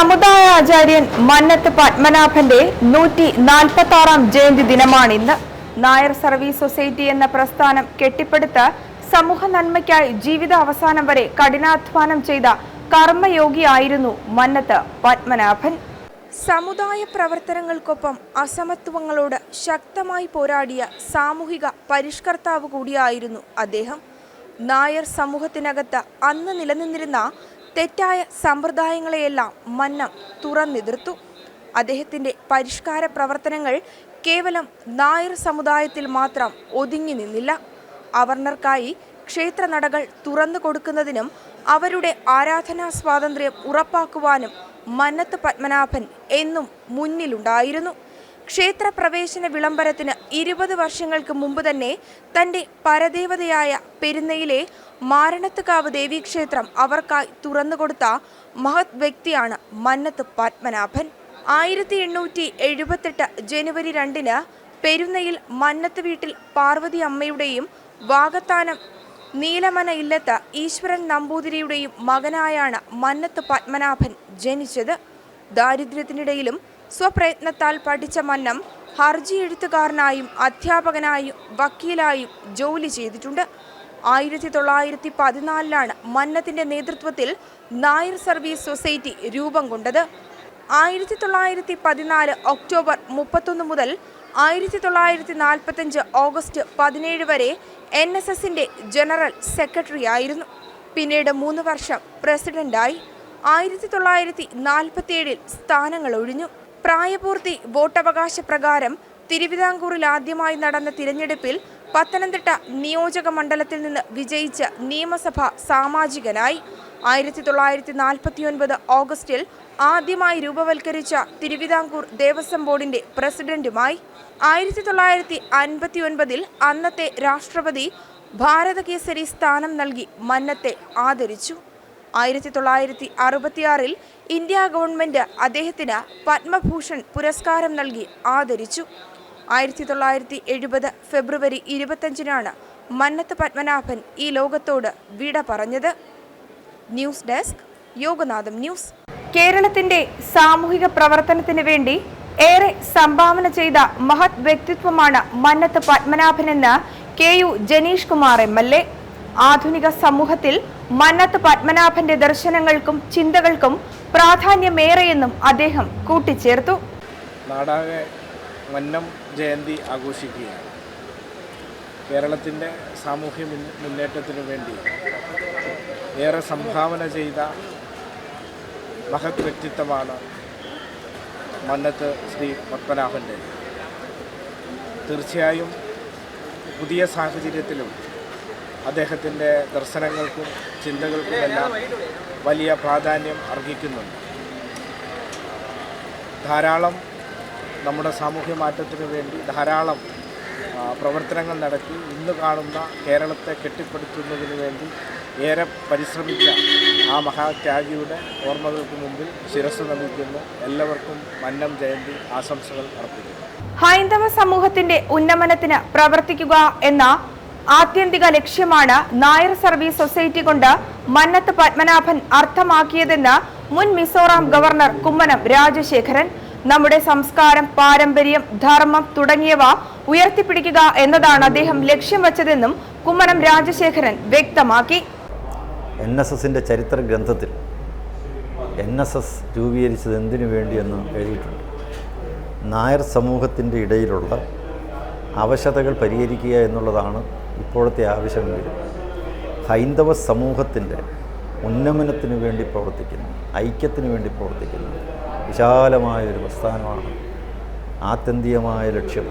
സമുദായാചാര്യൻ മന്നത്ത് പത്മനാഭന്റെ നൂറ്റി നാൽപ്പത്തി ആറാം ജയന്തി ദിനമാണ് ഇന്ന്. നായർ സർവീസ് സൊസൈറ്റി എന്ന പ്രസ്ഥാനം കെട്ടിപ്പടുത്ത് സമൂഹ നന്മയ്ക്കായി ജീവിത അവസാനം വരെ കഠിനാധ്വാനം ചെയ്ത കർമ്മയോഗിയായിരുന്നു മന്നത്ത് പത്മനാഭൻ. സമുദായ പ്രവർത്തനങ്ങൾക്കൊപ്പം അസമത്വങ്ങളോട് ശക്തമായി പോരാടിയ സാമൂഹിക പരിഷ്കർത്താവ് കൂടിയായിരുന്നു അദ്ദേഹം. നായർ സമൂഹത്തിനകത്ത് അന്ന് നിലനിന്നിരുന്ന തെറ്റായ സമ്പ്രദായങ്ങളെയെല്ലാം മന്നം തുറന്നെതിർത്തു. അദ്ദേഹത്തിന്റെ പരിഷ്കാര പ്രവർത്തനങ്ങൾ കേവലം നായർ സമുദായത്തിൽ മാത്രം ഒതുങ്ങി നിന്നില്ല. അവർണർക്കായി ക്ഷേത്രനടകൾ തുറന്നു കൊടുക്കുന്നതിനും അവരുടെ ആരാധനാ സ്വാതന്ത്ര്യം ഉറപ്പാക്കുവാനും മന്നത്ത് പത്മനാഭൻ എന്നും മുന്നിലുണ്ടായിരുന്നു. ക്ഷേത്രപ്രവേശന വിളംബരത്തിന് ഇരുപത് വർഷങ്ങൾക്ക് മുമ്പ് തന്നെ തന്റെ പരദേവതയായ പെരുന്നയിലെ മാരണത്തുകാവ് ദേവീക്ഷേത്രം അവർക്കായി തുറന്നുകൊടുത്ത മഹത് വ്യക്തിയാണ് മന്നത്ത് പത്മനാഭൻ. ആയിരത്തി എണ്ണൂറ്റി എഴുപത്തെട്ട് ജനുവരി രണ്ടിന് പെരുന്നയിൽ മന്നത്ത് വീട്ടിൽ പാർവതി അമ്മയുടെയും വാഗത്താനം നീലമന ഇല്ലത്ത് ഈശ്വരൻ നമ്പൂതിരിയുടെയും മകനായാണ് മന്നത്ത് പത്മനാഭൻ ജനിച്ചത്. ദാരിദ്ര്യത്തിനിടയിലും സ്വപ്രയത്നത്താൽ പഠിച്ച മന്നം ഹർജി എഴുത്തുകാരനായും അധ്യാപകനായും വക്കീലായും ജോലി ചെയ്തിട്ടുണ്ട്. ആയിരത്തി തൊള്ളായിരത്തി പതിനാലിലാണ് മന്നത്തിന്റെ നേതൃത്വത്തിൽ നായർ സർവീസ് സൊസൈറ്റി രൂപം കൊണ്ടത്. ആയിരത്തി തൊള്ളായിരത്തി പതിനാല് ഒക്ടോബർ മുപ്പത്തൊന്ന് മുതൽ ആയിരത്തി തൊള്ളായിരത്തി നാൽപ്പത്തഞ്ച് ഓഗസ്റ്റ് പതിനേഴ് വരെ എൻ എസ് എസിന്റെ ജനറൽ സെക്രട്ടറി ആയിരുന്നു. പിന്നീട് മൂന്ന് വർഷം പ്രസിഡന്റായി. ആയിരത്തി തൊള്ളായിരത്തി നാൽപ്പത്തിയേഴിൽ സ്ഥാനങ്ങൾ ഒഴിഞ്ഞു പ്രായപൂർത്തി വോട്ടവകാശ പ്രകാരം തിരുവിതാംകൂറിൽ ആദ്യമായി നടന്ന തിരഞ്ഞെടുപ്പിൽ പത്തനംതിട്ട നിയോജക മണ്ഡലത്തിൽ നിന്ന് വിജയിച്ച നിയമസഭ സാമാജികനായി. ആയിരത്തി തൊള്ളായിരത്തി നാൽപ്പത്തിയൊൻപത് ഓഗസ്റ്റിൽ ആദ്യമായി രൂപവൽക്കരിച്ച തിരുവിതാംകൂർ ദേവസ്വം ബോർഡിന്റെ പ്രസിഡന്റുമായി. ആയിരത്തി തൊള്ളായിരത്തി അൻപത്തി ഒൻപതിൽ അന്നത്തെ രാഷ്ട്രപതി ഭാരതകേസരി സ്ഥാനം നൽകി മന്നത്തെ ആദരിച്ചു. ആയിരത്തി തൊള്ളായിരത്തി അറുപത്തിയാറിൽ ഇന്ത്യ ഗവൺമെന്റ് അദ്ദേഹത്തിന് പത്മഭൂഷൺ പുരസ്കാരം നൽകി ആദരിച്ചു. ആയിരത്തി തൊള്ളായിരത്തി എഴുപത് ഫെബ്രുവരി ഇരുപത്തഞ്ചിനാണ് മന്നത്ത് പത്മനാഭൻ ഈ ലോകത്തോട് വിട പറഞ്ഞത്. News desk Yoganatham news. കേരളത്തിന്റെ സാമൂഹിക പ്രവർത്തനത്തിന് വേണ്ടി ഏറെ സംഭാവന ചെയ്ത മഹത് വ്യക്തിത്വമാണ് Mannath പത്മനാഭനെന്ന് K U Janeesh Kumar M L A. ആധുനിക സമൂഹത്തിൽ മന്നത്ത് പത്മനാഭന്റെ ദർശനങ്ങൾക്കും ചിന്തകൾക്കും പ്രാധാന്യമേറെയെന്നും അദ്ദേഹം കൂട്ടിച്ചേർത്തു. നാടാകെ മന്നം ജയന്തി ആഘോഷിക്കുകയാണ്. കേരളത്തിന്റെ സാമൂഹ്യ മുന്നേറ്റത്തിനു വേണ്ടി ഏറെ സംഭാവന ചെയ്ത മഹത് വ്യക്തിത്വമാണ് മന്നത്ത് ശ്രീ പത്മനാഭന്റെ തീർച്ചയായും പുതിയ സാഹചര്യത്തിലും അദ്ദേഹത്തിന്റെ ദർശനങ്ങൾക്കും ചിന്തകൾക്കും എല്ലാം വലിയ പ്രാധാന്യം അർഹിക്കുന്നുണ്ട്. ധാരാളം നമ്മുടെ സാമൂഹ്യ മാറ്റത്തിന് വേണ്ടി ധാരാളം പ്രവർത്തനങ്ങൾ നടത്തി ഇന്ന് കാണുന്ന കേരളത്തെ കെട്ടിപ്പടുത്തുന്നതിന് വേണ്ടി ഏറെ പരിശ്രമിച്ച ആ മഹാത്യാഗിയുടെ ഓർമ്മകൾക്ക് മുമ്പിൽ ശിരസ് നമിക്കുന്നു എല്ലാവർക്കും മന്നം ജയന്തി ആശംസകൾ അർപ്പിക്കുന്നു. ഹൈന്ദവ സമൂഹത്തിന്റെ ഉന്നമനത്തിന് പ്രവർത്തിക്കുക എന്ന ആത്യന്തിക ലക്ഷ്യമാണ് നായർ സർവീസ് സൊസൈറ്റി കൊണ്ട് മന്നത്ത് പത്മനാഭൻ അർത്ഥമാക്കിയതെന്ന് മുൻ മിസോറാം ഗവർണർ കുമ്മനം രാജശേഖരൻ. നമ്മുടെ സംസ്കാരം പാരമ്പര്യം ധർമ്മം തുടങ്ങിയവ ഉയർത്തിപ്പിടിക്കുക എന്നതാണ് അദ്ദേഹം ലക്ഷ്യം വച്ചതെന്നും കുമ്മനം രാജശേഖരൻ വ്യക്തമാക്കി. എൻ എസ് എസിന്റെ ചരിത്ര ഗ്രന്ഥത്തിൽ എൻ എസ് എസ് രൂപീകരിച്ചത് എന്തിനു വേണ്ടിയെന്ന് എഴുതിയിട്ടുണ്ട്. നായർ സമൂഹത്തിന്റെ ഇടയിലുള്ള അവശതകൾ പരിഹരിക്കുക എന്നുള്ളതാണ് ഇപ്പോഴത്തെ ആവശ്യം വരും. ഹൈന്ദവ സമൂഹത്തിന്റെ ഉന്നമനത്തിന് വേണ്ടി പ്രവർത്തിക്കുന്നു ഐക്യത്തിന് വേണ്ടി പ്രവർത്തിക്കുന്നു. വിശാലമായ ഒരു പ്രസ്ഥാനമാണ് ആത്യന്തികമായ ലക്ഷ്യം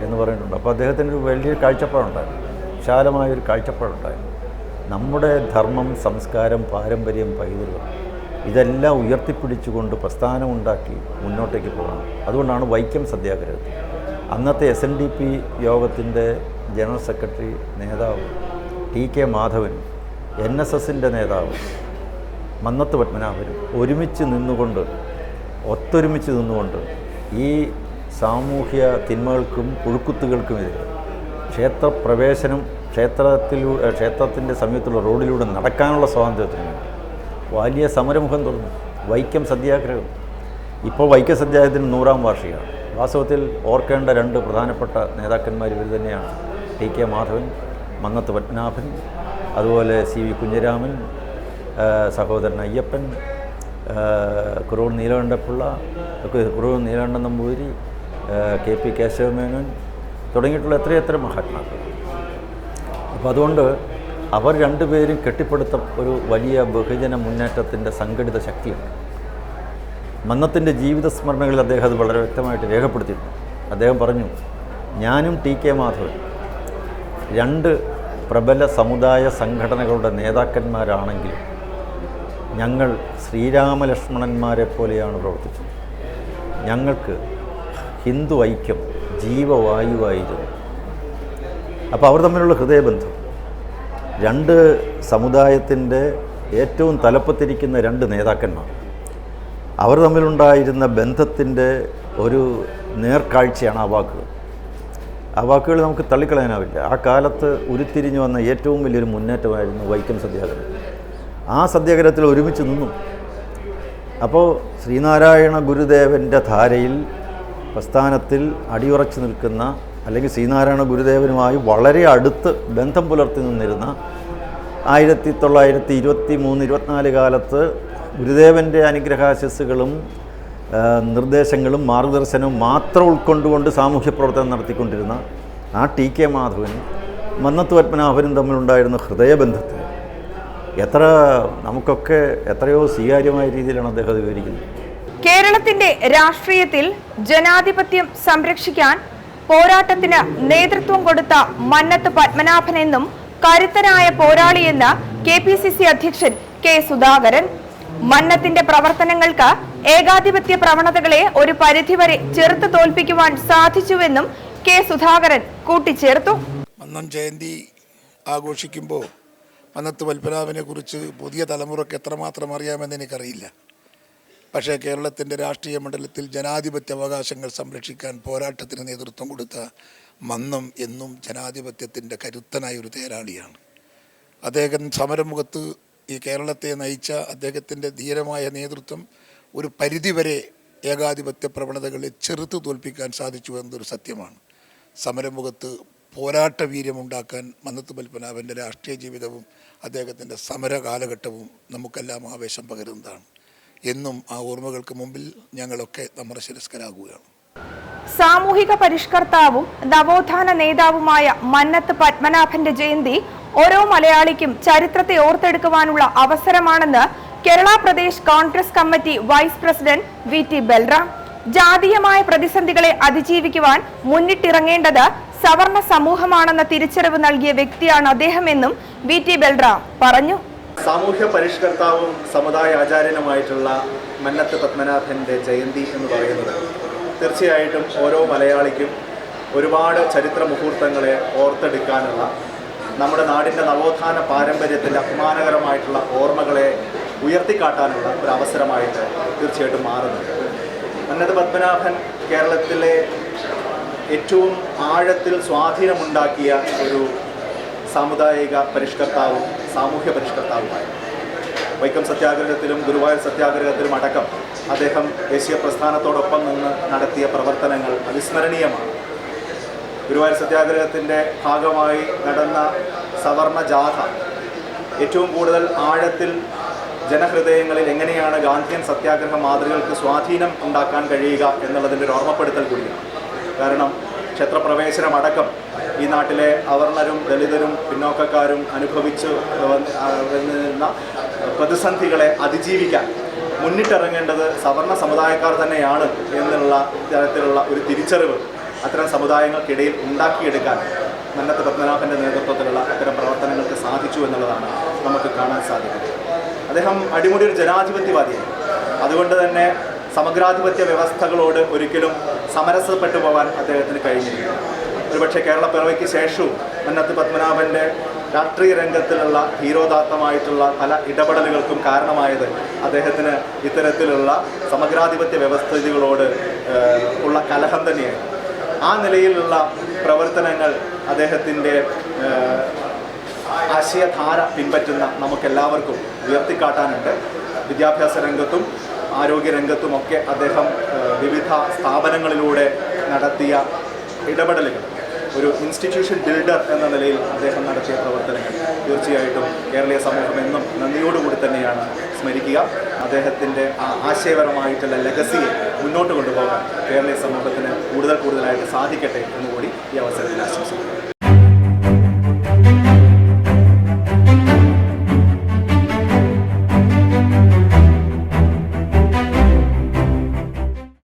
എന്ന് പറയുന്നുണ്ട്. അപ്പോൾ അദ്ദേഹത്തിന് ഒരു വലിയ കാഴ്ചപ്പാടുണ്ടായിരുന്നു. വിശാലമായൊരു കാഴ്ചപ്പാടുണ്ടായിരുന്നു. നമ്മുടെ ധർമ്മം സംസ്കാരം പാരമ്പര്യം പൈതൃകം ഇതെല്ലാം ഉയർത്തിപ്പിടിച്ചുകൊണ്ട് പ്രസ്ഥാനമുണ്ടാക്കി മുന്നോട്ടേക്ക് പോകണം. അതുകൊണ്ടാണ് വൈക്കം സത്യാഗ്രഹത്തിൽ. അന്നത്തെ എസ് എൻ ഡി പി യോഗത്തിന്റെ ജനറൽ സെക്രട്ടറി നേതാവ് T K Madhavan N S എസിന്റെ നേതാവ് മന്നത്ത് പത്മനാഭനും ഒരുമിച്ച് നിന്നുകൊണ്ട് ഒത്തൊരുമിച്ച് നിന്നുകൊണ്ട് ഈ സാമൂഹ്യ തിന്മകൾക്കും പുഴുക്കുത്തുകൾക്കുമെതിരെ ക്ഷേത്രപ്രവേശനം ക്ഷേത്രത്തിലൂടെ ക്ഷേത്രത്തിന്റെ സമീപത്തുള്ള റോഡിലൂടെ നടക്കാനുള്ള സ്വാതന്ത്ര്യത്തിന് വേണ്ടി വലിയ സമരമുഖം തുറന്നു വൈക്കം സത്യാഗ്രഹം. ഇപ്പോൾ വൈക്കം സത്യാഗ്രഹത്തിന് നൂറാം വാർഷികമാണ്. വാസ്തവത്തിൽ ഓർക്കേണ്ട രണ്ട് പ്രധാനപ്പെട്ട നേതാക്കന്മാർ ഇവർ തന്നെയാണ് ടി കെ മാധവൻ മങ്ങത്ത് പത്മനാഭൻ അതുപോലെ C V Kunhiraman Sahodaran Ayyappan Kurur Neelakanta Pillai Kurur Neelakantan Namboothiri K P Kesava Menon തുടങ്ങിയിട്ടുള്ള എത്രയെത്ര മഹാത്മാക്കൾ. അപ്പോൾ അതുകൊണ്ട് അവർ രണ്ടുപേരും കെട്ടിപ്പടുത്ത ഒരു വലിയ ബഹുജന മുന്നേറ്റത്തിന്റെ സംഘടിത ശക്തിയാണ് മന്നത്തിന്റെ ജീവിത സ്മരണകളിൽ അദ്ദേഹം അത് വളരെ വ്യക്തമായിട്ട് രേഖപ്പെടുത്തിയിട്ടുണ്ട്. അദ്ദേഹം പറഞ്ഞു ഞാനും ടി കെ മാധവൻ രണ്ട് പ്രബല സമുദായ സംഘടനകളുടെ നേതാക്കന്മാരാണെങ്കിലും ഞങ്ങൾ ശ്രീരാമലക്ഷ്മണന്മാരെ പോലെയാണ് പ്രവർത്തിച്ചത്. ഞങ്ങൾക്ക് ഹിന്ദു ഐക്യം ജീവവായുവായിരുന്നു. അപ്പോൾ അവർ തമ്മിലുള്ള ഹൃദയബന്ധം. രണ്ട് സമുദായത്തിന്റെ ഏറ്റവും തലപ്പത്തിരിക്കുന്ന രണ്ട് നേതാക്കന്മാർ. അവർ തമ്മിലുണ്ടായിരുന്ന ബന്ധത്തിന്റെ ഒരു നേർക്കാഴ്ചയാണ് ആ വാക്കുകൾ. ആ വാക്കുകൾ നമുക്ക് തള്ളിക്കളയാനാവില്ല. ആ കാലത്ത് ഉരുത്തിരിഞ്ഞു വന്ന ഏറ്റവും വലിയൊരു മുന്നേറ്റമായിരുന്നു വൈക്കം സത്യാഗ്രഹം. ആ സത്യാഗ്രഹത്തിൽ ഒരുമിച്ച് നിന്നു. അപ്പോൾ ശ്രീനാരായണ ഗുരുദേവന്റെ ധാരയിൽ പ്രസ്ഥാനത്തിൽ അടിയുറച്ചു നിൽക്കുന്ന അല്ലെങ്കിൽ ശ്രീനാരായണ ഗുരുദേവനുമായി വളരെ അടുത്ത് ബന്ധം പുലർത്തി നിന്നിരുന്ന ആയിരത്തി തൊള്ളായിരത്തി ഇരുപത്തി മൂന്ന് ഇരുപത്തിനാല് കാലത്ത് ഗുരുദേവന്റെ അനുഗ്രഹാശസ്സുകളും നിർദ്ദേശങ്ങളും മാർഗദർശനവും മാത്രം ഉൾക്കൊണ്ടുകൊണ്ട് സാമൂഹ്യ പ്രവർത്തനം നടത്തിക്കൊണ്ടിരുന്ന ആ ടി കെ മാധവനും മന്നത്ത് പത്മനാഭനും തമ്മിലുണ്ടായിരുന്ന ഹൃദയബന്ധത്തിൽ എത്ര നമുക്കൊക്കെ എത്രയോ സ്വീകാര്യമായ രീതിയിലാണ് അദ്ദേഹം വിവരിക്കുന്നത്. കേരളത്തിന്റെ രാഷ്ട്രീയത്തിൽ ജനാധിപത്യം സംരക്ഷിക്കാൻ പോരാട്ടത്തിന് നേതൃത്വം കൊടുത്ത മന്നത്ത് പത്മനാഭനെന്നും കരുത്തനായ പോരാളിയെന്ന് കെ പി സി സി അധ്യക്ഷൻ കെ സുധാകരൻ മന്നത്തിന്റെ പ്രവർത്തനങ്ങൾക്ക് ഏകാധിപത്യ പ്രവണതകളെ ഒരു പരിധിവരെ ചെറുത്ത് തോൽപ്പിക്കുവാൻ സാധിച്ചുവെന്നും കെ സുധാകരൻ കൂട്ടിച്ചേർത്തു. മന്നം ജയന്തി ആഘോഷിക്കുമ്പോൾ മന്നത്ത് പത്മനാഭനെ കുറിച്ച് പുതിയ തലമുറയ്ക്ക് എത്രമാത്രം അറിയാമെന്ന് എനിക്കറിയില്ല. പക്ഷേ കേരളത്തിന്റെ രാഷ്ട്രീയ മണ്ഡലത്തിൽ ജനാധിപത്യ അവകാശങ്ങൾ സംരക്ഷിക്കാൻ പോരാട്ടത്തിന് നേതൃത്വം കൊടുത്ത മന്നം എന്നും ജനാധിപത്യത്തിന്റെ കരുത്തനായ ഒരു തേരാളിയാണ്. അദ്ദേഹം സമരമുഖത്ത് ഈ കേരളത്തെ നയിച്ച അദ്ദേഹത്തിന്റെ ധീരമായ നേതൃത്വം ഒരു പരിധിവരെ ഏകാധിപത്യ പ്രവണതകളെ ചെറുത്തു തോൽപ്പിക്കാൻ സാധിച്ചു എന്നൊരു സത്യമാണ്. സമരമുഖത്ത് പോരാട്ട വീര്യമുണ്ടാക്കാൻ മന്നത്ത് പത്മനാഭന്റെ രാഷ്ട്രീയ ജീവിതവും അദ്ദേഹത്തിന്റെ സമര കാലഘട്ടവും നമുക്കെല്ലാം ആവേശം പകരുന്നതാണ്. എന്നും ആ ഓർമ്മകൾക്ക് മുമ്പിൽ ഞങ്ങളൊക്കെ നമ്രശിരസ്കരാകുകയാണ് സാമൂഹിക പരിഷ്കർത്താവും നവോത്ഥാന നേതാവുമായ മന്നത്ത് പത്മനാഭന്റെ ജയന്തി ഓരോ മലയാളിക്കും ചരിത്രത്തെ ഓർത്തെടുക്കുവാനുള്ള അവസരമാണെന്ന് Kerala Pradesh Congress Committee vice president V T Balram. ജാതീയമായ പ്രതിസന്ധികളെ അതിജീവിക്കുവാൻ മുന്നിട്ടിറങ്ങേണ്ടത് സവർണ സമൂഹമാണെന്ന തിരിച്ചറിവ് നൽകിയ വ്യക്തിയാണ് അദ്ദേഹമെന്നും വി ടി ബൽറാം പറഞ്ഞു. സാമൂഹ്യ പരിഷ്കർത്താവും സമുദായ ആചാര്യനുമായിട്ടുള്ള മന്നത്ത് പത്മനാഭന്റെ ജയന്തി എന്ന് പറയുന്നത് തീർച്ചയായിട്ടും ഓരോ മലയാളിക്കും ഒരുപാട് ചരിത്ര മുഹൂർത്തങ്ങളെ ഓർത്തെടുക്കാനുള്ള നമ്മുടെ നാടിന്റെ നവോത്ഥാന പാരമ്പര്യത്തിന്റെ അഭിമാനകരമായിട്ടുള്ള ഓർമ്മകളെ ഉയർത്തിക്കാട്ടാനുള്ള ഒരു അവസരമായിട്ട് തീർച്ചയായിട്ടും മാറുന്നുണ്ട്. അന്നത് പത്മനാഭൻ കേരളത്തിലെ ഏറ്റവും ആഴത്തിൽ സ്വാധീനമുണ്ടാക്കിയ ഒരു സാമുദായിക പരിഷ്കർത്താവും സാമൂഹ്യ പരിഷ്കർത്താവുമായിരുന്നു വൈക്കം സത്യാഗ്രഹത്തിലും ഗുരുവായൂർ സത്യാഗ്രഹത്തിലും അടക്കം അദ്ദേഹം ദേശീയ പ്രസ്ഥാനത്തോടൊപ്പം നിന്ന് നടത്തിയ പ്രവർത്തനങ്ങൾ അവിസ്മരണീയമാണ്. ഗുരുവായൂർ സത്യാഗ്രഹത്തിന്റെ ഭാഗമായി നടന്ന സവർണ ജാഥ. ഏറ്റവും കൂടുതൽ ആഴത്തിൽ ജനഹൃദയങ്ങളിൽ എങ്ങനെയാണ് ഗാന്ധിയൻ സത്യാഗ്രഹ മാതൃകൾക്ക് സ്വാധീനം ഉണ്ടാക്കാൻ കഴിയുക എന്നുള്ളതിന്റെ ഒരു ഓർമ്മപ്പെടുത്തൽ കൂടിയാണ്. കാരണം ക്ഷേത്രപ്രവേശനമടക്കം ഈ നാട്ടിലെ അവർണരും ദളിതരും പിന്നോക്കക്കാരും അനുഭവിച്ചു നിന്ന പ്രതിസന്ധികളെ അതിജീവിക്കാൻ മുന്നിട്ടിറങ്ങേണ്ടത് സവർണ സമുദായക്കാർ തന്നെയാണ് എന്നുള്ള തരത്തിലുള്ള ഒരു തിരിച്ചറിവ് അത്തരം സമുദായങ്ങൾക്കിടയിൽ ഉണ്ടാക്കിയെടുക്കാൻ മന്നത്ത് പത്മനാഭന്റെ നേതൃത്വത്തിലുള്ള അത്തരം പ്രവർത്തനങ്ങൾക്ക് സാധിച്ചു എന്നുള്ളതാണ് നമുക്ക് കാണാൻ സാധിക്കുന്നത്. അദ്ദേഹം അടിമുടി ഒരു ജനാധിപത്യവാദിയാണ് അതുകൊണ്ട് തന്നെ സമഗ്രാധിപത്യ വ്യവസ്ഥകളോട് ഒരിക്കലും സമരസപ്പെട്ടു പോകാൻ അദ്ദേഹത്തിന് കഴിഞ്ഞില്ല. ഒരുപക്ഷെ കേരള പിറവയ്ക്ക് ശേഷവും മന്നത്ത് പത്മനാഭന്റെ രാഷ്ട്രീയ രംഗത്തിലുള്ള ഹീരോദാത്തമായിട്ടുള്ള പല ഇടപെടലുകൾക്കും കാരണമായത് അദ്ദേഹത്തിന് ഇത്തരത്തിലുള്ള സമഗ്രാധിപത്യ വ്യവസ്ഥിതികളോട് ഉള്ള കലഹം തന്നെയായിരുന്നു. ആ നിലയിലുള്ള പ്രവർത്തനങ്ങൾ അദ്ദേഹത്തിന്റെ ആശയധാര പിൻപറ്റുന്ന നമുക്കെല്ലാവർക്കും ഉയർത്തിക്കാട്ടാനുണ്ട്. വിദ്യാഭ്യാസ രംഗത്തും ആരോഗ്യരംഗത്തുമൊക്കെ അദ്ദേഹം വിവിധ സ്ഥാപനങ്ങളിലൂടെ നടത്തിയ ഇടപെടലുകൾ. ഒരു ഇൻസ്റ്റിറ്റ്യൂഷൻ ബിൽഡർ എന്ന നിലയിൽ അദ്ദേഹം നടത്തിയ പ്രവർത്തനങ്ങൾ. തീർച്ചയായിട്ടും കേരളീയ സമൂഹം എന്നും നന്ദിയോടുകൂടി സ്മരിക്കുക അദ്ദേഹത്തിന്റെ ആ ആശയപരമായിട്ടുള്ള ലെഗസിയെ മുന്നോട്ട് കൊണ്ടുപോകാൻ കേരളീയ സമൂഹത്തിന് കൂടുതൽ കൂടുതലായിട്ട് സാധിക്കട്ടെ എന്നുകൂടി ഈ അവസരത്തിൽ ആശംസിക്കുന്നു.